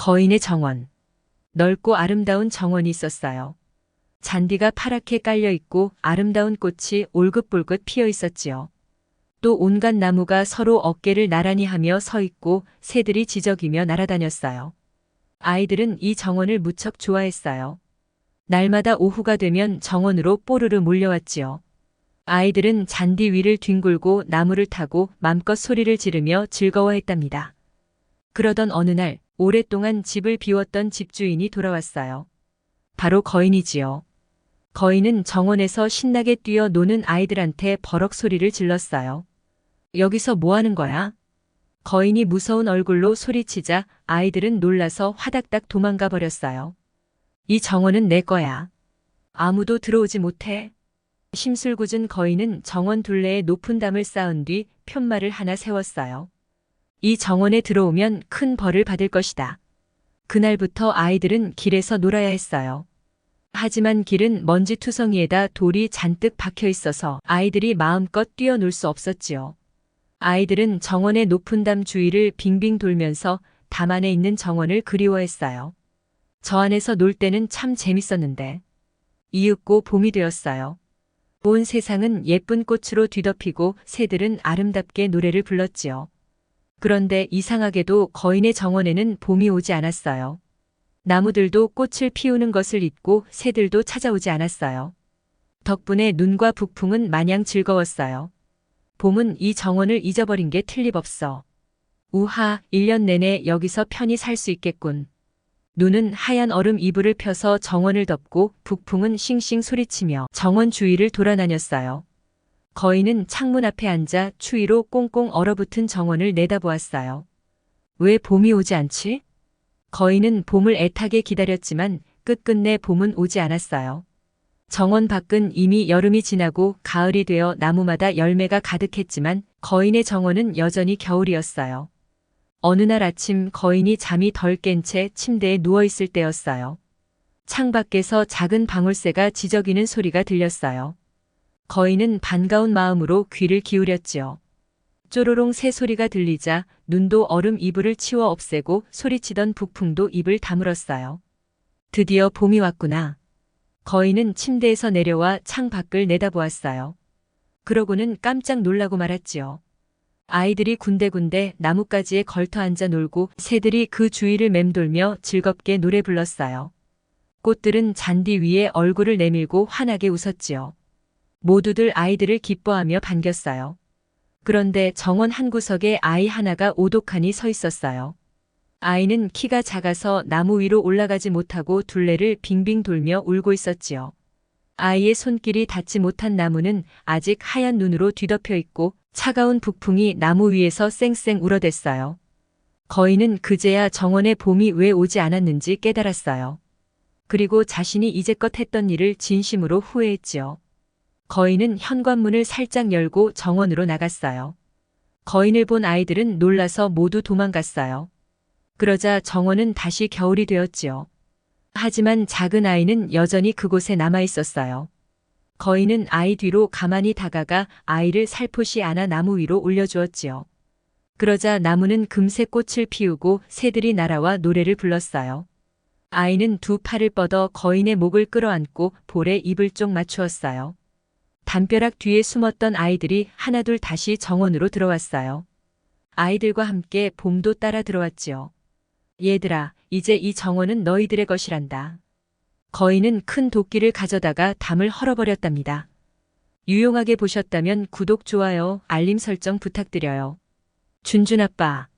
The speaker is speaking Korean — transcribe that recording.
거인의 정원. 넓고 아름다운 정원이 있었어요. 잔디가 파랗게 깔려 있고 아름다운 꽃이 올긋볼긋 피어 있었지요. 또 온갖 나무가 서로 어깨를 나란히 하며 서 있고 새들이 지저귀며 날아다녔어요. 아이들은 이 정원을 무척 좋아했어요. 날마다 오후가 되면 정원으로 뽀르르 몰려왔지요. 아이들은 잔디 위를 뒹굴고 나무를 타고 맘껏 소리를 지르며 즐거워했답니다. 그러던 어느 날 오랫동안 집을 비웠던 집주인이 돌아왔어요. 바로 거인이지요. 거인은 정원에서 신나게 뛰어 노는 아이들한테 버럭 소리를 질렀어요. 여기서 뭐 하는 거야? 거인이 무서운 얼굴로 소리치자 아이들은 놀라서 화닥닥 도망가 버렸어요. 이 정원은 내 거야. 아무도 들어오지 못해. 심술궂은 거인은 정원 둘레에 높은 담을 쌓은 뒤 편말을 하나 세웠어요. 이 정원에 들어오면 큰 벌을 받을 것이다. 그날부터 아이들은 길에서 놀아야 했어요. 하지만 길은 먼지 투성이에다 돌이 잔뜩 박혀 있어서 아이들이 마음껏 뛰어놀 수 없었지요. 아이들은 정원의 높은 담 주위를 빙빙 돌면서 담 안에 있는 정원을 그리워했어요. 저 안에서 놀 때는 참 재밌었는데. 이윽고 봄이 되었어요. 온 세상은 예쁜 꽃으로 뒤덮이고 새들은 아름답게 노래를 불렀지요. 그런데 이상하게도 거인의 정원에는 봄이 오지 않았어요. 나무들도 꽃을 피우는 것을 잊고 새들도 찾아오지 않았어요. 덕분에 눈과 북풍은 마냥 즐거웠어요. 봄은 이 정원을 잊어버린 게 틀림없어. 우하, 1년 내내 여기서 편히 살 수 있겠군. 눈은 하얀 얼음 이불을 펴서 정원을 덮고 북풍은 싱싱 소리치며 정원 주위를 돌아다녔어요. 거인은 창문 앞에 앉아 추위로 꽁꽁 얼어붙은 정원을 내다보았어요. 왜 봄이 오지 않지? 거인은 봄을 애타게 기다렸지만 끝끝내 봄은 오지 않았어요. 정원 밖은 이미 여름이 지나고 가을이 되어 나무마다 열매가 가득했지만 거인의 정원은 여전히 겨울이었어요. 어느 날 아침 거인이 잠이 덜 깬 채 침대에 누워 있을 때였어요. 창 밖에서 작은 방울새가 지저귀는 소리가 들렸어요. 거인은 반가운 마음으로 귀를 기울였지요. 쪼로롱 새 소리가 들리자 눈도 얼음 이불을 치워 없애고 소리치던 북풍도 입을 다물었어요. 드디어 봄이 왔구나. 거인은 침대에서 내려와 창 밖을 내다보았어요. 그러고는 깜짝 놀라고 말았지요. 아이들이 군데군데 나뭇가지에 걸터 앉아 놀고 새들이 그 주위를 맴돌며 즐겁게 노래 불렀어요. 꽃들은 잔디 위에 얼굴을 내밀고 환하게 웃었지요. 모두들 아이들을 기뻐하며 반겼어요. 그런데 정원 한 구석에 아이 하나가 오독하니 서 있었어요. 아이는 키가 작아서 나무 위로 올라가지 못하고 둘레를 빙빙 돌며 울고 있었지요. 아이의 손길이 닿지 못한 나무는 아직 하얀 눈으로 뒤덮여 있고 차가운 북풍이 나무 위에서 쌩쌩 울어댔어요. 거인은 그제야 정원에 봄이 왜 오지 않았는지 깨달았어요. 그리고 자신이 이제껏 했던 일을 진심으로 후회했지요. 거인은 현관문을 살짝 열고 정원으로 나갔어요. 거인을 본 아이들은 놀라서 모두 도망갔어요. 그러자 정원은 다시 겨울이 되었지요. 하지만 작은 아이는 여전히 그곳에 남아 있었어요. 거인은 아이 뒤로 가만히 다가가 아이를 살포시 안아 나무 위로 올려주었지요. 그러자 나무는 금세 꽃을 피우고 새들이 날아와 노래를 불렀어요. 아이는 두 팔을 뻗어 거인의 목을 끌어안고 볼에 입을 쪽 맞추었어요. 담벼락 뒤에 숨었던 아이들이 하나둘 다시 정원으로 들어왔어요. 아이들과 함께 봄도 따라 들어왔지요. 얘들아, 이제 이 정원은 너희들의 것이란다. 거인은 큰 도끼를 가져다가 담을 헐어버렸답니다. 유용하게 보셨다면 구독, 좋아요, 알림 설정 부탁드려요. 준준 아빠,